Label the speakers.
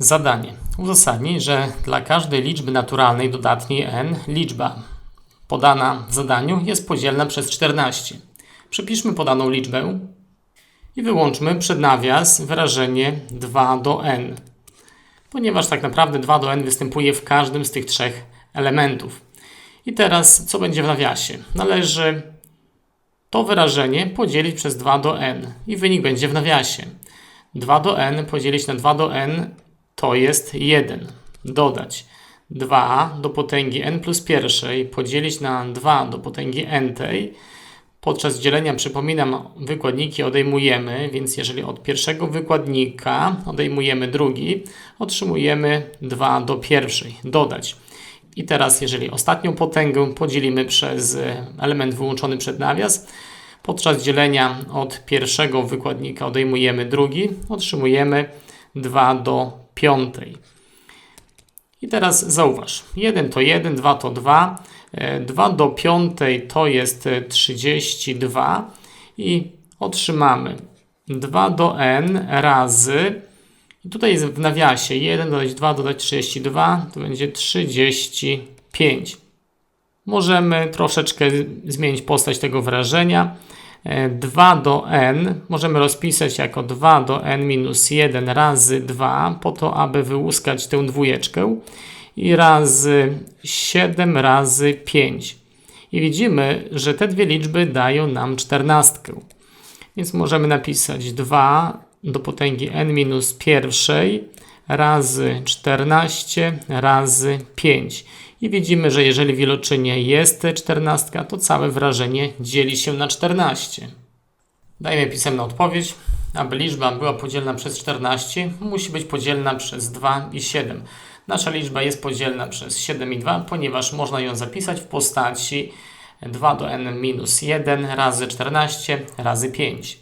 Speaker 1: Zadanie. Uzasadnij, że dla każdej liczby naturalnej dodatniej n liczba podana w zadaniu jest podzielna przez 14. Przepiszmy podaną liczbę i wyłączmy przed nawias wyrażenie 2 do n, ponieważ tak naprawdę 2 do n występuje w każdym z tych trzech elementów. I teraz co będzie w nawiasie? Należy to wyrażenie podzielić przez 2 do n i wynik będzie w nawiasie. 2 do n podzielić na 2 do n to jest 1. Dodać 2 do potęgi n plus pierwszej podzielić na 2 do potęgi n tej. Podczas dzielenia, przypominam, wykładniki odejmujemy, więc jeżeli od pierwszego wykładnika odejmujemy drugi, otrzymujemy 2 do pierwszej. Dodać. I teraz, jeżeli ostatnią potęgę podzielimy przez element wyłączony przed nawias, podczas dzielenia od pierwszego wykładnika odejmujemy drugi, otrzymujemy 2 do piątej. I teraz zauważ, 1 to 1, 2 to 2, 2 do piątej to jest e, 32 i otrzymamy 2 do n razy, tutaj jest w nawiasie 1 dodać 2 dodać 32, to będzie 35. Możemy troszeczkę zmienić postać tego wyrażenia. 2 do n możemy rozpisać jako 2 do n minus 1 razy 2, po to, aby wyłuskać tę dwójeczkę i razy 7 razy 5. I widzimy, że te dwie liczby dają nam 14. Więc możemy napisać 2 do potęgi n minus pierwszej razy 14 razy 5. I widzimy, że jeżeli w wieloczynie jest 14, to całe wrażenie dzieli się na 14. Dajmy pisemną odpowiedź. Aby liczba była podzielna przez 14, musi być podzielna przez 2 i 7. Nasza liczba jest podzielna przez 7 i 2, ponieważ można ją zapisać w postaci 2 do n minus 1 razy 14 razy 5.